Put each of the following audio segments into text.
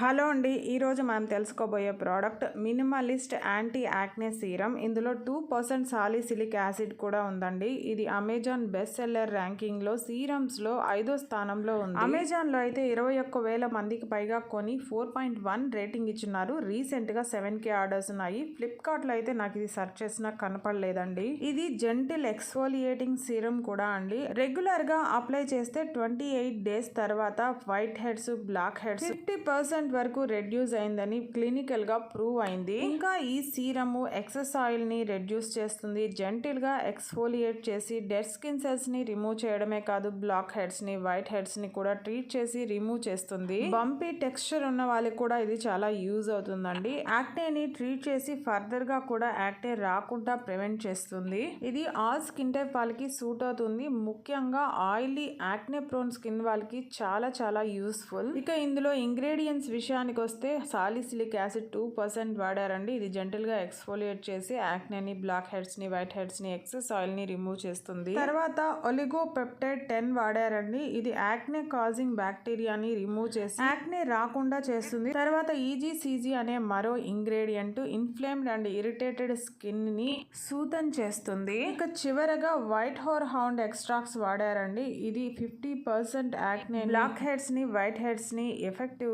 Hello అండి ఈరోజు మనం తెలుసుకోబోయే product minimalist anti acne serum. ఇందులో టూ పర్సెంట్ సాలిసిలిక్ యాసిడ్ కూడా ఉందండి. ఇది అమెజాన్ బెస్ట్ సెల్లర్ ర్యాంకింగ్లో సీరమ్స్లో ఐదో స్థానంలో ఉంది. అమెజాన్లో అయితే ఇరవై ఒక్క వేల మందికి పైగా కొని ఫోర్ పాయింట్ వన్ రేటింగ్ ఇచ్చున్నారు. రీసెంట్గా సెవెన్ కే ఆర్డర్స్ ఉన్నాయి. ఫ్లిప్కార్ట్లో అయితే నాకు ఇది సెర్చ్ చేసినా కనపడలేదండి. ఇది జెంటిల్ ఎక్స్ఫోలియేటింగ్ సీరం కూడా అండి. రెగ్యులర్గా అప్లై చేస్తే ట్వంటీ ఎయిట్ డేస్ తర్వాత white heads black heads fifty percent వరకు రెడ్యూస్ అయిందని క్లినికల్గా ప్రూవ్ అయింది. ఇంకా ఈ సీరము ఎక్సెస్ ఆయిల్ని రెడ్యూస్ చేస్తుంది. జెంటిల్గా ఎక్స్ఫోలియేట్ చేసి డెడ్ స్కిన్ సెల్స్ని రిమూవ్ చేయడమే కాదు బ్లాక్ హెడ్స్ని వైట్ హెడ్స్ని కూడా ట్రీట్ చేసి రిమూవ్ చేస్తుంది. బంపీ టెక్స్చర్ ఉన్న వాళ్ళకి కూడా ఇది చాలా యూజ్ అవుతుందండి. యాక్నేని ట్రీట్ చేసి ఫర్దర్గా కూడా యాక్నే రాకుండా ప్రివెంట్ చేస్తుంది. ఇది ఆల్ స్కిన్ టైప్ వాళ్ళకి సూట్ అవుతుంది. ముఖ్యంగా ఆయిలీ యాక్నే ప్రోన్ స్కిన్ వాళ్ళకి చాలా చాలా యూస్ఫుల్. ఇక ఇందులో ఇంగ్రీడియంట్స్ విషయానికి వస్తే సాలిసిలిక్ యాసిడ్ టూ పర్సెంట్ వాడారండి. ఇది జెంటల్గా ఎక్స్ఫోలియేట్ చేసి యాక్నేని బ్లాక్ హెడ్స్ని వైట్ హెడ్స్ని ఎక్సెస్ ఆయిల్ని రిమూవ్ చేస్తుంది. తర్వాత ఒలిగో పెప్టైడ్ టెన్ వాడారండి. ఇది యాక్నే కాజింగ్ బ్యాక్టీరియాని రిమూవ్ చేసి యాక్నే రాకుండా చేస్తుంది. తర్వాత ఈజీసీజీ అనే మరో ఇంగ్రీడియంట్ ఇన్ఫ్లేమ్డ్ అండ్ ఇరిటేటెడ్ స్కిన్ని సూతన్ చేస్తుంది. ఇక చివరగా వైట్ హోర్ హౌండ్ ఎక్స్ట్రాక్ట్స్ వాడారండి. ఇది ఫిఫ్టీ పర్సెంట్ యాక్నే బ్లాక్ హెడ్స్ని వైట్ హెడ్స్ని ఎఫెక్టివ్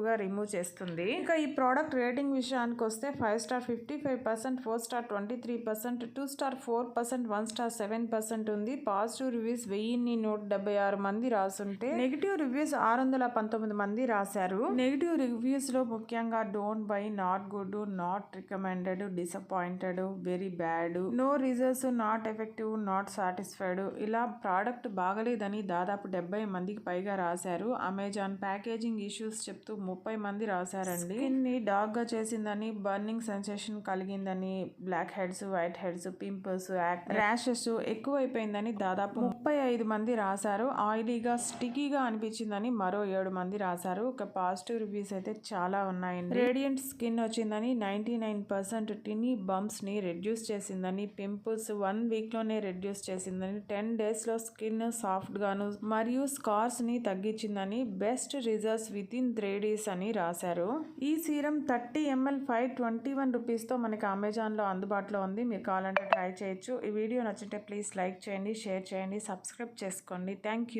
చేస్తుంది. ఇక ఈ ప్రోడక్ట్ రేటింగ్ విషయానికి వస్తే five star fifty five percent four star twenty three percent two star four percent one star seven percent ఉంది. పాజిటివ్ రివ్యూస్ వెయ్యిన్ని నూట డెబ్బై ఆరు మంది రాసుంటే నెగిటివ్ రివ్యూస్ ఆరు వందల పంతొమ్మిది మంది రాశారు. నెగిటివ్ రివ్యూస్లో ముఖ్యంగా don't buy not good not recommended disappointed very bad no results not effective not satisfied. ఇలా ప్రోడక్ట్ బాగలేదని దాదాపు డెబ్బై మందికి పైగా రాశారు. అమెజాన్ ప్యాకేజింగ్ ఇష్యూస్ చెప్తూ ముప్పై మంది రాశారండి. స్కిన్ని డార్క్గా చేసిందని బర్నింగ్ సెన్సేషన్ కలిగిందని black heads white heads pimples rashes ఎక్కువైపోయిందని దాదాపు ముప్పై ఐదు మంది రాశారు. ఆయిలీగా స్టికీగా అనిపించిందని మరో ఏడు మంది రాశారు. ఒక పాజిటివ్ రివ్యూస్ అయితే చాలా ఉన్నాయండి. రేడియంట్ స్కిన్ వచ్చిందని నైంటీ నైన్ పర్సెంట్ టినీ బంప్స్ని రెడ్యూస్ చేసిందని పింపుల్స్ వన్ వీక్లోనే రెడ్యూస్ చేసిందని టెన్ డేస్లో స్కిన్ సాఫ్ట్ గాను మరియు స్కార్స్ని తగ్గించిందని best results with in three days అని రాశారు. ఈ serum thirty ML five twenty one రూపీస్తో మనకి అమెజాన్లో అందుబాటులో ఉంది. మీరు కావాలంటే ట్రై చేయొచ్చు. ఈ వీడియో నచ్చితే ప్లీజ్ లైక్ చేయండి షేర్ చేయండి సబ్స్క్రైబ్ చేసుకోండి. Thank you.